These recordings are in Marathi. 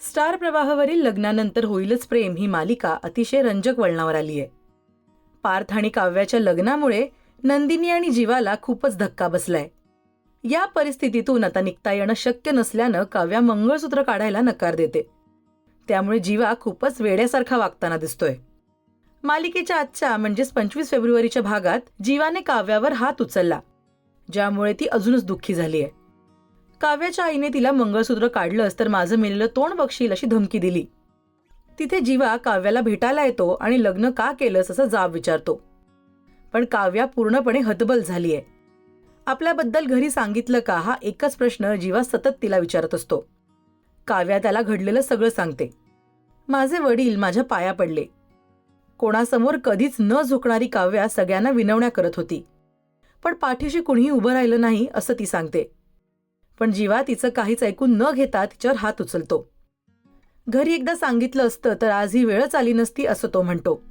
स्टार प्रवाहावरील लग्नानंतर होईलच प्रेम ही मालिका अतिशय रंजक वळणावर आली आहे. पार्थ आणि काव्याच्या लग्नामुळे नंदिनी आणि जीवाला खूपच धक्का बसलाय. या परिस्थितीतून आता निघता येणं शक्य नसल्यानं काव्या मंगळसूत्र काढायला नकार देते. त्यामुळे जीवा खूपच वेड्यासारखा वागताना दिसतोय. मालिकेच्या आजच्या म्हणजेच पंचवीस फेब्रुवारीच्या भागात जीवाने काव्यावर हात उचलला ज्यामुळे ती अजूनच दुःखी झाली आहे काव्याच्या आईने तिला मंगळसूत्र काढलंस तर माझं मेलेलं तोंड बघशील अशी धमकी दिली. तिथे जीवा काव्याला भेटायला येतो आणि लग्न का केलंस असं जाब विचारतो. पण काव्या पूर्णपणे हतबल झाली आहे आपल्याबद्दल घरी सांगितलं का हा एकच प्रश्न जीवा सतत तिला विचारत असतो. काव्या त्याला घडलेलं सगळं सांगते. माझे वडील माझ्या पाया पडले. कोणासमोर कधीच न झुकणारी काव्या सगळ्यांना विनवण्या करत होती. पण पाठीशी कुणीही उभं राहिलं नाही असं ती सांगते. पण जीवा तिचं काहीच ऐकून न घेता तिच्यावर हात उचलतो. घरी एकदा सांगितलं असतं तर आज ही वेळच आली नसती असं तो म्हणतो.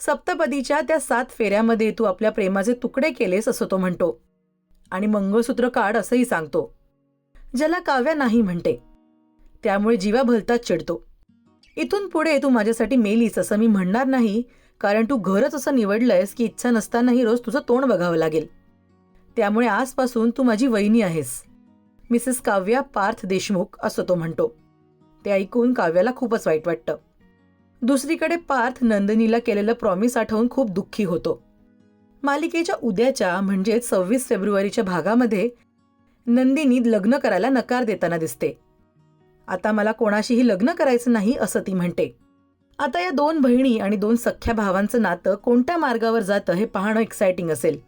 सप्तपदीच्या त्या सात फेऱ्यामध्ये तू आपल्या प्रेमाचे तुकडे केलेस असं तो म्हणतो. आणि मंगळसूत्र काढ असंही सांगतो. ज्याला काव्या नाही म्हणते. त्यामुळे जीवा भलताच चिडतो. इथून पुढे तू माझ्यासाठी मेलीस असं मी म्हणणार नाही कारण तू घरच असं निवडलंयस की इच्छा नसतानाही रोज तुझं तोंड बघावं लागेल. त्यामुळे आजपासून तू माझी वहिनी आहेस. मिसेस काव्या पार्थ देशमुख असं तो म्हणतो. ते ऐकून काव्याला खूपच वाईट वाटतं. दुसरीकडे पार्थ नंदिनीला केलेलं प्रॉमिस आठवून खूप दुःखी होतो. मालिकेच्या उद्याच्या म्हणजेच सव्वीस फेब्रुवारीच्या भागामध्ये नंदिनी लग्न करायला नकार देताना दिसते. आता मला कोणाशीही लग्न करायचं नाही असं ती म्हणते. आता या दोन बहिणी आणि दोन सख्ख्या भावांचं नातं कोणत्या मार्गावर जातं हे पाहणं एक्सायटिंग असेल.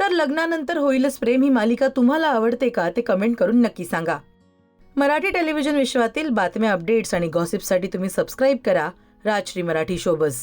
तर लग्नानंतर होईलच प्रेम. ही मालिका तुम्हाला आवडते का ते कमेंट करून नक्की सांगा. मराठी टेलिव्हिजन विश्वातील बातम्या अपडेट्स आणि गॉसिपसाठी तुम्ही सबस्क्राईब करा. राजश्री मराठी शोबज